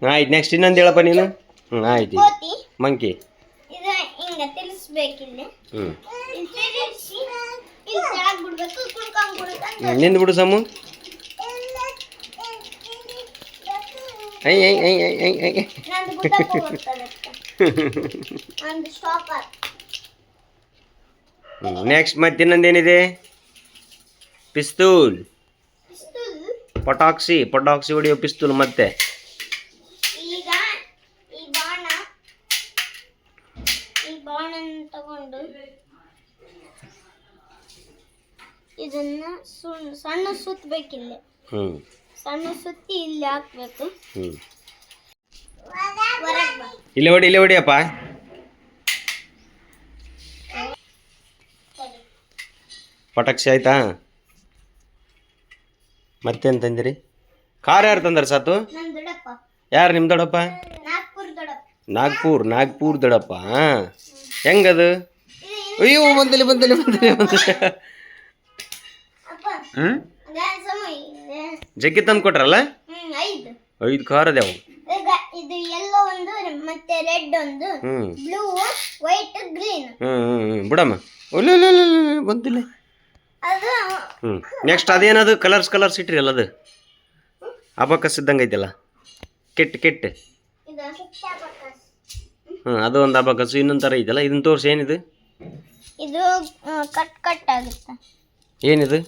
D: ಹ್ಞೂ ಆಯ್ತು ನೆಕ್ಸ್ಟ್ ಇನ್ನೊಂದು ಹೇಳಪ್ಪ ನೀನು? ಹ್ಞೂ ಆಯ್ತು ಮಂಕಿ. ಹ್ಞೂ ನಿಂದು ಬಿಡು ಸಮು. ಐ ಐ ಐ ಐ ಐ ಐ ನೆಕ್ಸ್ಟ್ ಮತ್ತೆ ಇನ್ನೊಂದೇನಿದೆ? ಪಿಸ್ತೂಲ್. ಪಟಾಕ್ಸಿ ಪಟಾಕ್ಸಿ ಹೊಡೆಯೋ ಪಿಸ್ತೂಲ್ ಮತ್ತೆ.
E: ಇದನ್ನ ಸುಣ್- ಸಣ್ಣ ಸುತ್ತಬೇಕಿಲ್ಲ
D: ಹ್ಞೂ
E: ಸಣ್ಣ ಸುತ್ತಿ ಇಲ್ಲಿ ಹಾಕ್ಬೇಕು.
D: ಹ್ಞೂ ಇಲ್ಲೇ ಹೊಡಿ ಇಲ್ಲೇ ಹೊಡಿಯಪ್ಪ. ಪಟಾಕ್ಷಿ ಆಯ್ತಾ? ಮತ್ತೇನು ತಂದಿರಿ? ಕಾರ್ ಯಾರು ತಂದ್ರ ಸಾತು? ಯಾರು ನಿಮ್ಮ ದೊಡ್ಡಪ್ಪ?
E: ನಾಗ್ಪುರ್
D: ನಾಗ್ಪುರ್ ದೊಡಪ್ಪ ದೊಡ್ಡಪ್ಪ. ಹೆಂಗದು? ಅಯ್ಯೋ ಬಂದಲ್ಲಿ ಬಂದಲ್ಲಿ ಬಂದಲ್ಲಿ. ಬಂದಲ್ಲಿ ಹ್ಞೂ. ಜಗ್ಗಿ ತಂದು ಕೊಟ್ರಲ್ಲ?
E: ಐದು.
D: ಐದು ಕಾರ್ ಅದ್ಯಾವು
E: ಈಗ ಇದು ಎಲ್ಲೋ ಒಂದು ಮತ್ತೆ ರೆಡ್ ಒಂದು
D: ಹ್ಞೂ
E: ಬ್ಲೂ ವೈಟ್ ಗ್ರೀನ್
D: ಹ್ಞೂ ಹ್ಞೂ ಹ್ಞೂ ಬಿಡಮ್ಮ. ಒಲ್ಲ ಬಂತಿಲ್ಲ
E: ಅದು
D: ಹ್ಞೂ ನೆಕ್ಸ್ಟ್ ಅದೇನದು? ಕಲರ್ಸ್ ಕಲರ್ಸ್ ಇಟ್ರಿ ಅಲ್ಲ ಅದು? ಅಬಕಸ್ ಇದ್ದಂಗೆ ಐತಲ್ಲ? ಕೆಟ್ಟ ಕೆಟ್ಟ
E: ಇದು.
D: ಹ್ಞೂ ಅದು ಒಂದು ಅಬಕಸ್ ಇನ್ನೊಂದು ಥರ ಐತಲ್ಲ? ಇದನ್ನ ತೋರಿಸಿ ಏನಿದು?
E: ಇದು ಆ, ಕಟ್ ಕಟ್ ಆಗುತ್ತೆ.
D: ಏನಿದು?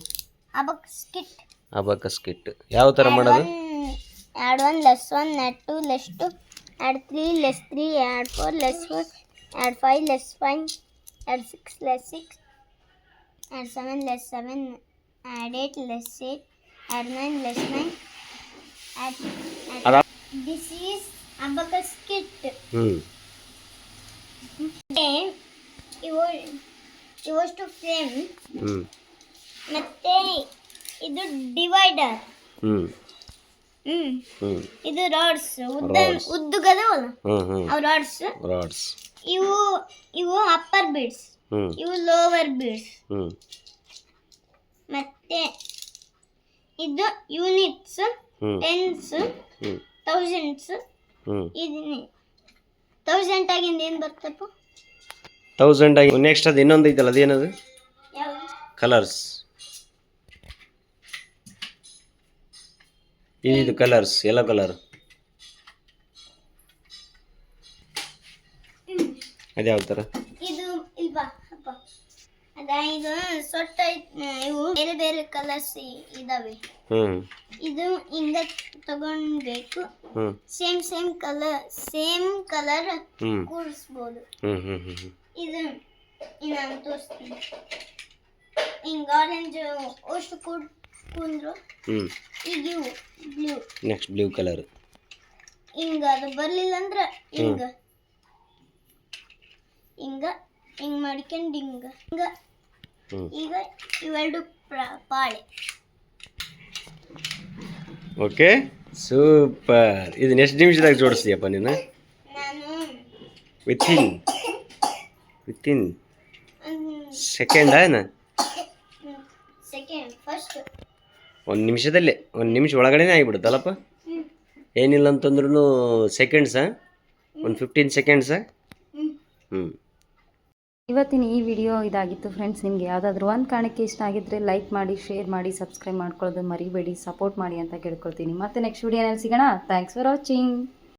E: Abacus kit
D: abacus kit. ಯಾವ ಥರ ಮಾಡೋದು?
E: ಎರಡು one less one add two less two add three less three add four less four add five less five add six less six add seven less seven add eight less eight add nine less nine this is abacus kit
D: frame
E: ಇವು ಇವಷ್ಟು frame ಮತ್ತೆ ಇದು divider ಹ್ಮ್.
D: ಹ್ಞೂ
E: ಇದು rods ಉದ್ದ
D: Rods.
E: ಉದ್ದಗದವಲ್ಲ ಅವು rods
D: rods
E: ಇವು ಇವು ಅಪ್ಪರ್ ಬೀಡ್ಸ್
D: ಹ್ಞೂ
E: ಇವು ಲೋವರ್ ಬೀಡ್ಸ್
D: ಹ್ಞೂ
E: ಮತ್ತೆ ಇದು ಯೂನಿಟ್ಸ್ ಟೆನ್ಸ್
D: ಹ್ಮ್.
E: ತೌಸಂಡ್ಸ್
D: ಹ್ಮ್.
E: ಇದು ತೌಸಂಡ್ ಆಗಿಂದ ಏನು ಬರ್ತಪ್ಪ
D: ತೌಸಂಡ್ ಆಗಿ ನೆಕ್ಸ್ಟ್ ಅದು ಇನ್ನೊಂದು ಐತಲ್ಲ ಅದೇನದು? ಕಲರ್ಸ್ ಇದು ಕಲರ್ಸ್ ಎಲ್ಲ ಕಲರ್ ಅದ್ಯಾವ ಥರ
E: ಇದು ಇಲ್ವಾ ಅಪ್ಪ. ಅದ ಇದು ಸೊಟ್ಟ ಇವು ಬೇರೆ ಬೇರೆ ಕಲರ್ಸ್ ಇದಾವೆ.
D: ಹ್ಮ್.
E: ಇದು ಹಿಂಗ
D: ತಗೊಂಡ್ಬೇಕು.
E: Same same colour same colour ಕೂರಿಸ್ಬೋದು. ಇದು ಇನ್ನು ನಾನು ತೋರಿಸ್ತೀನಿ. ಹಿಂಗ ಆರೆಂಜ್ ಅಷ್ಟು ಕೂಡ್ ಕುಂದ್ರು
D: ಹ್ಞೂ
E: ಈಗ ಇವು ಬ್ಲೂ.
D: ನೆಕ್ಸ್ಟ್ ಬ್ಲೂ ಕಲರ್
E: ಹಿಂಗ ಅದು ಬರ್ಲಿಲ್ಲ ಅಂದ್ರೆ ಹಿಂಗ. ಹಿಂಗ ಹಿಂಗ್ ಮಾಡ್ಕೊಂಡು ಹಿಂಗ. ಹಿಂಗ.
D: ಹ್ಞೂ
E: ಈಗ ಇವೆರಡು ಪ್ರ- ಪಾಳೆ.
D: ಓಕೆ ಸೂಪರ್ ಇದು ನೆಕ್ಸ್ಟ್ ನಿಮಿಷದಾಗ ಜೋಡಿಸ್ತೀಯಪ್ಪ ನೀನು?
E: ನಾನು
D: ವಿತಿನ್ ವಿತಿನ್ ಸೆಕೆಂಡ್ ಏನ?
E: ಸೆಕೆಂಡ್ ಫಸ್ಟ್
D: ಒಂದು ನಿಮಿಷದಲ್ಲೇ, ಒಂದು ನಿಮಿಷ ಒಳಗಡೆನೇ ಆಗಿಬಿಡುತ್ತಲ್ಲಪ್ಪ? ಏನಿಲ್ಲ ಅಂತಂದ್ರೂ ಸೆಕೆಂಡ್ಸಾ ಒಂದು ಫಿಫ್ಟೀನ್ ಸೆಕೆಂಡ್ಸಾ ಹ್ಞೂ
A: ಇವತ್ತಿನ ಈ ವಿಡಿಯೋ ಇದಾಗಿತ್ತು ಫ್ರೆಂಡ್ಸ್ ನಿಮಗೆ ಯಾವುದಾದ್ರೂ ಒಂದು ಕಾರಣಕ್ಕೆ ಇಷ್ಟ ಆಗಿದ್ದರೆ ಲೈಕ್ ಮಾಡಿ ಶೇರ್ ಮಾಡಿ ಸಬ್ಸ್ಕ್ರೈಬ್ ಮಾಡ್ಕೊಳ್ಳೋದು ಮರಿಬೇಡಿ ಸಪೋರ್ಟ್ ಮಾಡಿ ಅಂತ ಕೇಳ್ಕೊಳ್ತೀನಿ. ಮತ್ತೆ ನೆಕ್ಸ್ಟ್ ವಿಡಿಯೋನಲ್ಲಿ ಸಿಗೋಣ. Thanks for watching